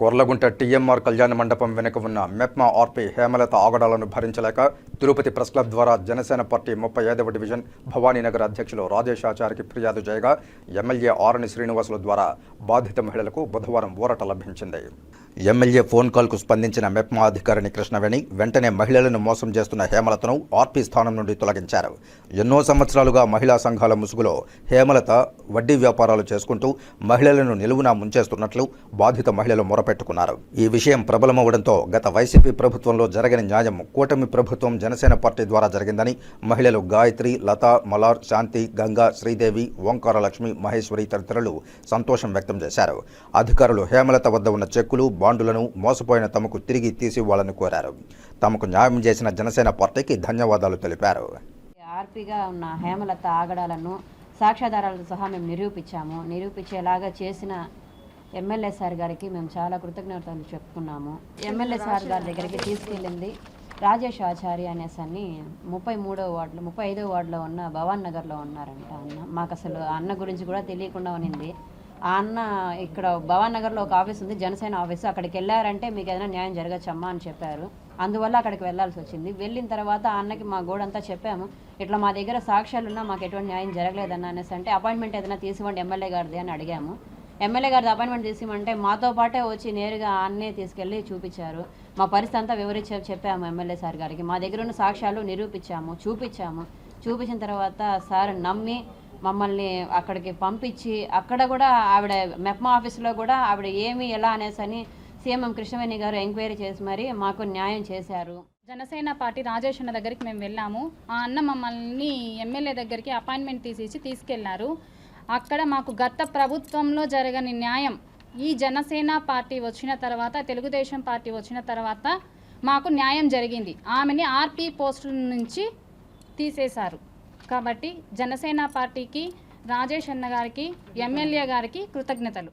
Korlagunta TMR కళ్యాణ మండపం వెనుక ఉన్న మెప్మా ఆర్పీ హేమలత ఆగడాలను భరించలేక తిరుపతి ప్రెస్ క్లబ్ ద్వారా జనసేన పార్టీ ముప్పై ఐదవ డివిజన్ భవానీనగర్ అధ్యక్షులు రాజేష్ ఆచార్యకి ఫిర్యాదు చేయగా ఎమ్మెల్యే ఆరణి శ్రీనివాసుల ద్వారా బాధిత మహిళలకు బుధవారం ఊరట లభించింది. ఎమ్మెల్యే ఫోన్ కాల్కు స్పందించిన మెప్మా అధికారిని కృష్ణవేణి వెంటనే మహిళలను మోసం చేస్తున్న హేమలతను ఆర్పీ స్థానం నుండి తొలగించారు. ఎన్నో సంవత్సరాలుగా మహిళా సంఘాల ముసుగులో హేమలత వడ్డీ వ్యాపారాలు చేసుకుంటూ మహిళలను నిలువునా ముంచేస్తున్నట్లు బాధిత మహిళలు మొరపెట్టుకున్నారు. ఈ విషయం ప్రబలమవడంతో గత వైసీపీ ప్రభుత్వంలో జరగని న్యాయం కూటమి ప్రభుత్వం జనసేన పార్టీ ద్వారా జరిగిందని మహిళలు గాయత్రి లత మలార్ శాంతి గంగా శ్రీదేవి ఓంకారలక్ష్మి మహేశ్వరి తదితరులు సంతోషం వ్యక్తం చేశారు. అధికారులు హేమలత వద్ద ఉన్న చెక్కులు బాండులను మోసపోయిన తమకు తిరిగి తీసివ్వాలని కోరారు. తమకు న్యాయం చేసిన జనసేన పార్టీకి ధన్యవాదాలు తెలిపారు. ఆర్పీగా ఉన్న హేమలత ఆగడాలను సాక్ష్యాధారాలతో సహా మేము నిరూపించాము. నిరూపించేలాగా చేసిన ఎమ్మెల్యే సార్ గారికి మేము చాలా కృతజ్ఞతలు చెప్పుకున్నాము ఎమ్మెల్యే సార్ గారి దగ్గరికి తీసుకెళ్ళింది రాజేష్ ఆచారి అనేసని ముప్పై మూడో వార్డులో ముప్పై ఐదో వార్డులో ఉన్న భవాన్ నగర్లో ఉన్నారంట అన్న. మాకు అసలు అన్న గురించి కూడా తెలియకుండా ఉన్నింది. ఆ అన్న ఇక్కడ భవాన్ నగర్లో ఒక ఆఫీస్ ఉంది జనసేన ఆఫీస్. అక్కడికి వెళ్ళారంటే మీకు ఏదైనా న్యాయం జరగచ్చమ్మా అని చెప్పారు. అందువల్ల అక్కడికి వెళ్ళాల్సి వచ్చింది. వెళ్ళిన తర్వాత అన్నకి మా గోడంతా చెప్పాము. ఇట్లా మా దగ్గర సాక్ష్యాలు ఉన్నా మాకు ఎటువంటి న్యాయం జరగలేదన్న అనేసి అంటే అపాయింట్మెంట్ ఏదైనా తీసివ్వండి ఎమ్మెల్యే గారిది అని అడిగాము. ఎమ్మెల్యే గారిది అపాయింట్మెంట్ తీసిమంటే మాతో పాటే వచ్చి నేరుగా అన్నే తీసుకెళ్ళి చూపించారు. మా పరిస్థితి అంతా వివరించి చెప్పాము ఎమ్మెల్యే సార్ గారికి. మా దగ్గర ఉన్న సాక్ష్యాలు నిరూపించాము చూపించాము. చూపించిన తర్వాత సార్ నమ్మి మమ్మల్ని అక్కడికి పంపించి అక్కడ కూడా ఆవిడ మెప్మా ఆఫీస్లో కూడా ఆవిడ ఏమి ఎలా అనేసి అని సీఎం కృష్ణవేణి గారు ఎంక్వైరీ చేసి మరి మాకు న్యాయం చేశారు. జనసేన పార్టీ రాజేష్ అన్న దగ్గరికి మేము వెళ్ళాము. ఆ అన్న మమ్మల్ని ఎమ్మెల్యే దగ్గరికి అపాయింట్మెంట్ తీసేసి తీసుకెళ్ళారు. అక్కడ మాకు గత ప్రభుత్వంలో జరగని న్యాయం ఈ జనసేన పార్టీ వచ్చిన తర్వాత తెలుగుదేశం పార్టీ వచ్చిన తర్వాత మాకు న్యాయం జరిగింది. ఆమెని ఆర్పీ పోస్టుల నుంచి తీసేశారు. కాబట్టి జనసేన పార్టీకి రాజేష్ అన్న గారికి ఎమ్మెల్యే గారికి కృతజ్ఞతలు.